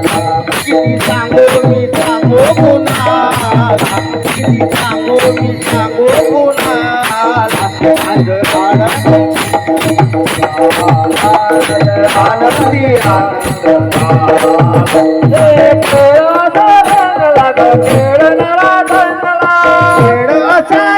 किती सांगो मी सांगो कुणाला किती सांगो मी सांगो कुणाला आज बाळ आनंदी खेळ नरा खेळ असा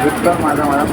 विक्रम माझा मला